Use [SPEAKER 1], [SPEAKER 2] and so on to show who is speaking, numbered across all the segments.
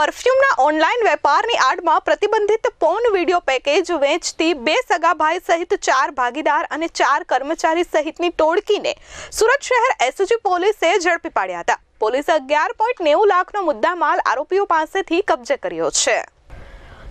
[SPEAKER 1] પરફ્યુમના online વેપારની આડમાં પ્રતિબંધિત porn video package વેચતી બે સગાભાઈ સહિત ચાર ભાગીદાર અને ચાર કર્મચારી સહિતની ટોળકીને સુરત શહેર એસજી પોલીસે ઝડપી પાડ્યા હતા. પોલીસે અગિયાર પોઈન્ટ નેવું લાખનો મુદ્દામાલ આરોપીઓ પાસેથી કબજે કર્યો છે.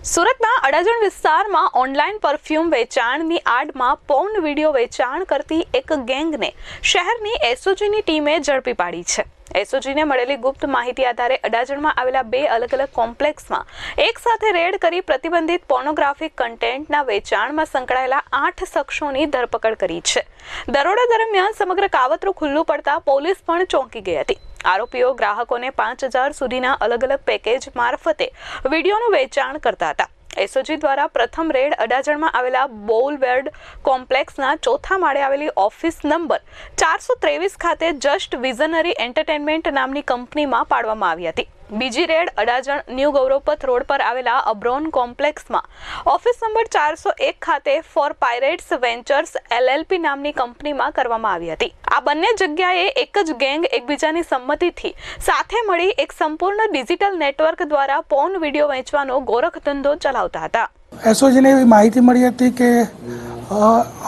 [SPEAKER 1] સુરતના અડાજણ વિસ્તારમાં ઓનલાઈન પરફ્યુમ વેચાણની આડમાં પૌન વીડિયો વેચાણ કરતી એક ગેંગને શહેરની એસઓજીની ટીમે ઝડપી પાડી છે. એસઓજીને મળેલી ગુપ્ત માહિતી આધારે અડાજણમાં આવેલા બે અલગ અલગ કોમ્પ્લેક્સમાં એક સાથે રેડ કરી પ્રતિબંધિત પોર્નોગ્રાફિક કન્ટેન્ટના વેચાણમાં સંકળાયેલા આઠ શખ્સોની ધરપકડ કરી છે. દરોડા દરમિયાન સમગ્ર કાવતરું ખુલ્લું પડતા પોલીસ પણ ચોંકી ગઈ હતી. આરોપીઓ ગ્રાહકોને પાંચ હજાર સુધીના અલગ અલગ પેકેજ મારફતે વિડીયોનું વેચાણ કરતા હતા. એસઓજી દ્વારા પ્રથમ રેડ અડાજણમાં આવેલા બોલવેર્ડ કોમ્પ્લેક્સના ચોથા માળે આવેલી ઓફિસ નંબર ચારસો ત્રેવીસ ખાતે જસ્ટ વિઝનરી એન્ટરટેનમેન્ટ નામની કંપનીમાં પાડવામાં આવી હતી. બીજી raid Adajan new Gauravpath road પર આવેલા અબ્રોન કોમ્પ્લેક્સમાં. ઓફિસ નંબર ચારસો એક ખાતે ફોર પાયરેટ્સ વેન્ચર્સ એલએલપી નામની કંપનીમાં કરવામાં આવી હતી. આ બંને જગ્યાએ એક જ ગેંગ એકબીજાની સંમતિથી સાથે મળી એક સંપૂર્ણ ડિજિટલ નેટવર્ક દ્વારા પોર્ન વીડિયો વેચવાનો ગોરખ ધંધો ચલાવતા હતા.
[SPEAKER 2] એસઓજીને એવી માહિતી મળી હતી કે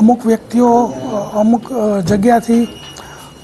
[SPEAKER 2] અમુક વ્યક્તિઓ અમુક જગ્યાથી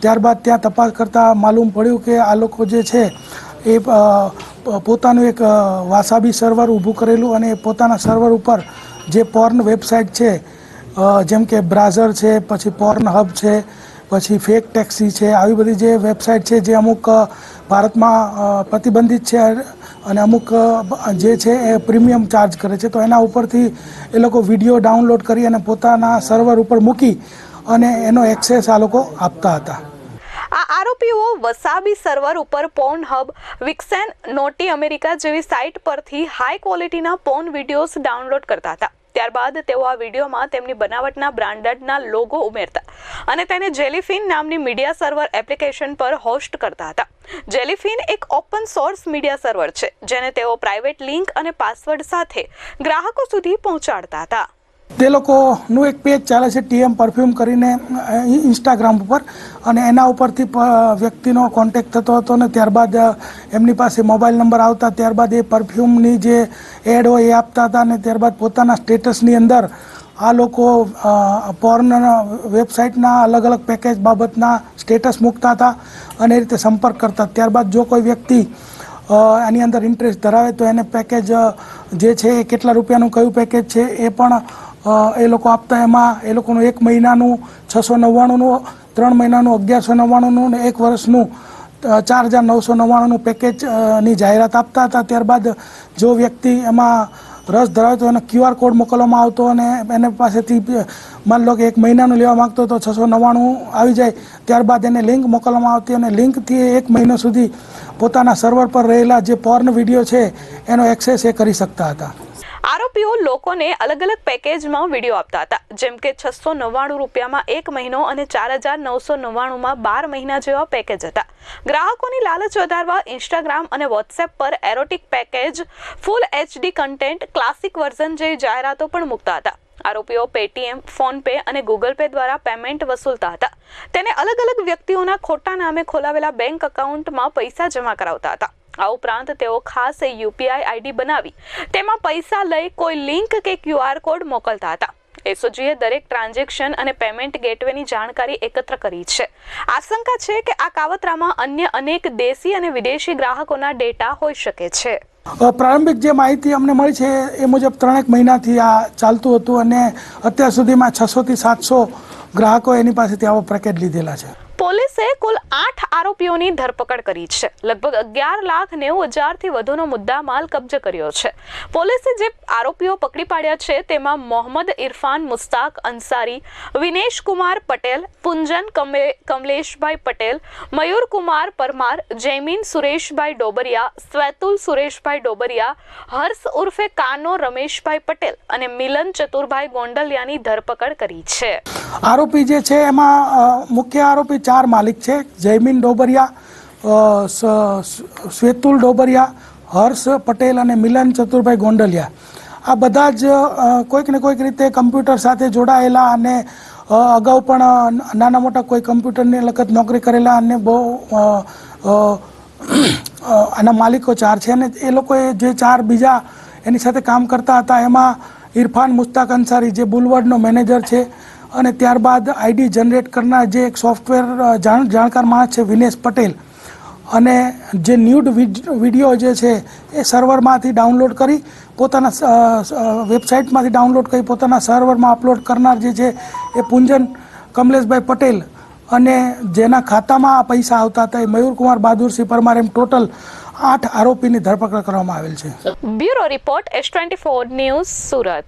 [SPEAKER 2] ત્યારબાદ ત્યાં તપાસ કરતાં માલુમ પડ્યું કે આ લોકો જે છે એ પોતાનું એક વાસાબી સર્વર ઊભું કરેલું અને પોતાના સર્વર ઉપર જે પોર્ન વેબસાઇટ છે જેમ કે બ્રાઝર છે, પછી પોર્ન હબ છે, પછી ફેક ટેક્સી છે, આવી બધી જે વેબસાઇટ છે જે અમુક ભારતમાં પ્રતિબંધિત છે અને અમુક જે છે એ પ્રીમિયમ ચાર્જ કરે છે. તો એના ઉપરથી એ લોકો વીડિયો ડાઉનલોડ કરી અને પોતાના સર્વર ઉપર મૂકી અને એનો એક્સેસ આ લોકો આપતા હતા.
[SPEAKER 1] આ આરોપીઓ વસાબી સર્વર ઉપર Pornhub Vixen Naughty America જેવી સાઇટ પરથી હાઈ ક્વોલિટીના પોર્ન વિડીયોઝ ડાઉનલોડ કરતા હતા. ત્યારબાદ તેઓ આ વિડીયોમાં તેમની બનાવટના બ્રાન્ડેડના લોગો ઉમેરતા અને તેને જેલીફિન નામની મીડિયા સર્વર એપ્લિકેશન પર હોસ્ટ કરતા હતા. જેલીફિન એક ઓપન સોર્સ મીડિયા સર્વર છે, જેને તેઓ પ્રાઇવેટ લિંક અને પાસવર્ડ સાથે ગ્રાહકો સુધી પહોંચાડતા હતા.
[SPEAKER 2] તે લોકોનું એક પેજ ચાલે છે ટીએમ પરફ્યુમ કરીને ઇન્સ્ટાગ્રામ ઉપર. અને એના ઉપરથી વ્યક્તિનો કોન્ટેક્ટ થતો હતો ને ત્યારબાદ એમની પાસે મોબાઈલ નંબર આવતા ત્યારબાદ એ પરફ્યુમની જે એડ હોય એ આપતા હતા અને ત્યારબાદ પોતાના સ્ટેટસની અંદર આ લોકો પોર્ન વેબસાઇટના અલગ અલગ પેકેજ બાબતના સ્ટેટસ મૂકતા હતા અને એ રીતે સંપર્ક કરતા. ત્યારબાદ જો કોઈ વ્યક્તિ એની અંદર ઇન્ટરેસ્ટ ધરાવે તો એને પેકેજ જે છે એ કેટલા રૂપિયાનું, કયું પેકેજ છે એ પણ એ લોકો આપતા એમાં, એ લોકોનું એક મહિનાનું છસો નવ્વાણુંનું, ત્રણ મહિનાનું અગિયારસો નવ્વાણુંનું ને એક વર્ષનું ચાર હજાર નવસો નવ્વાણુંનું પેકેજની જાહેરાત આપતા હતા. ત્યારબાદ જો વ્યક્તિ એમાં રસ ધરાવતો એને ક્યુઆર કોડ મોકલવામાં આવતો અને એને પાસેથી માન લો કે એક મહિનાનું લેવા માગતો તો છસો નવ્વાણું આવી જાય, ત્યારબાદ એને લિંક મોકલવામાં આવતી અને લિંકથી એક મહિનો સુધી પોતાના સર્વર પર રહેલા જે પોર્ન વીડિયો છે, એનો એક્સેસ એ કરી શકતા હતા.
[SPEAKER 1] આરોપીઓ લોકોને અલગ અલગ પેકેજમાં વીડિયો આપતા હતા. જેમ કે છસો નવ્વાણું રૂપિયામાં એક મહિનો અને ચાર હજાર નવસો નવ્વાણુંમાં બાર મહિના જેવા પેકેજ હતા. ગ્રાહકોની લાલચ વધારવા ઇન્સ્ટાગ્રામ અને વોટ્સએપ પર erotic package full HD content classic version જેવી જાહેરાતો પણ મૂકતા હતા. આરોપીઓ પેટીએમ ફોનપે અને ગૂગલ પે દ્વારા પેમેન્ટ વસૂલતા હતા. તેને અલગ અલગ વ્યક્તિઓના ખોટા નામે ખોલાવેલા બેંક એકાઉન્ટમાં પૈસા જમા કરાવતા હતા. આ ઉપરાંત તેઓ ખાસ યુપીઆઈ આઈડી બનાવી તેમાં પૈસા લઈ કોઈ લિંક કે ક્યુઆર કોડ મોકલતા હતા. એસઓજીએ દરેક ટ્રાન્ઝેક્શન અને પેમેન્ટ ગેટવેની જાણકારી એકત્ર કરી છે. આશંકા છે કે આ કાવતરામાં અન્ય અનેક દેશી અને વિદેશી ગ્રાહકોના ડેટા હોઈ શકે છે.
[SPEAKER 2] પ્રારંભિક જે માહિતી અમને મળી છે એ મુજબ ત્રણેક મહિનાથી આ ચાલતું હતું અને અત્યાર સુધીમાં છસોથી સાતસો ગ્રાહકો એની પાસેથી આવો પેકેજ લીધેલા છે.
[SPEAKER 1] પોલીસે કુલ આઠ આરોપીઓની ધરપકડ કરી છે. લગભગ અગિયાર લાખ નેવું હજારથી વધુનો મુદ્દામાલ કબજે કર્યો છે. પોલીસે જે આરોપીઓ પકડી પાડ્યા છે તેમાં મોહમ્મદ ઇરફાન મુસ્તાક અંસારી, વિનેશ કુમાર પટેલ, પુંજન કમે- કમલેશભાઈ પટેલ, મયુર કુમાર પરમાર, જૈમીન સુરેશભાઈ ડોબરિયા, સ્વેતુલ સુરેશભાઈ ડોબરિયા, હર્ષ ઉર્ફે કાનો રમેશભાઈ પટેલ અને મિલન ચતુરભાઈ ગોંડલિયાની ધરપકડ કરી છે.
[SPEAKER 2] આરોપી જે છે એમાં મુખ્ય આરોપી ચાર માલિક છે, જયમીન ડોબરિયા શ્વેતુલ ડોબરિયા, હર્ષ પટેલ અને મિલન ચતુરભાઈ ગોંડલિયા. આ બધા જ કોઈક ને કોઈક રીતે કમ્પ્યુટર સાથે જોડાયેલા અને અગાઉ પણ નાના મોટા કોઈ કમ્પ્યુટરની લખત નોકરી કરેલા અને બહુ આના માલિકો ચાર છે અને એ લોકોએ જે ચાર બીજા એની સાથે કામ કરતા હતા, એમાં ઇરફાન મુસ્તાક અંસારી જે બુલવર્ડનો મેનેજર છે અને ત્યારબાદ આઈડી જનરેટ કરનાર જે એક સોફ્ટવેર જાણ, જાણકાર માણસ છે, વિનેશ પટેલ. અને જે ન્યૂડ વીડિયો જે છે, એ સર્વરમાંથી ડાઉનલોડ કરી, પોતાના વેબસાઇટમાંથી ડાઉનલોડ કરી, પોતાના સર્વરમાં અપલોડ કરનાર જે છે, એ પુંજન કમલેશભાઈ પટેલ. અને જેના ખાતામાં આ પૈસા આવતા હતા, એ મયુરકુમાર બહાદુરસિંહ પરમાર એમ ટોટલ આઠ આરોપીની ધરપકડ કરવામાં આવેલ છે.
[SPEAKER 1] Bureau report S twenty four news Surat.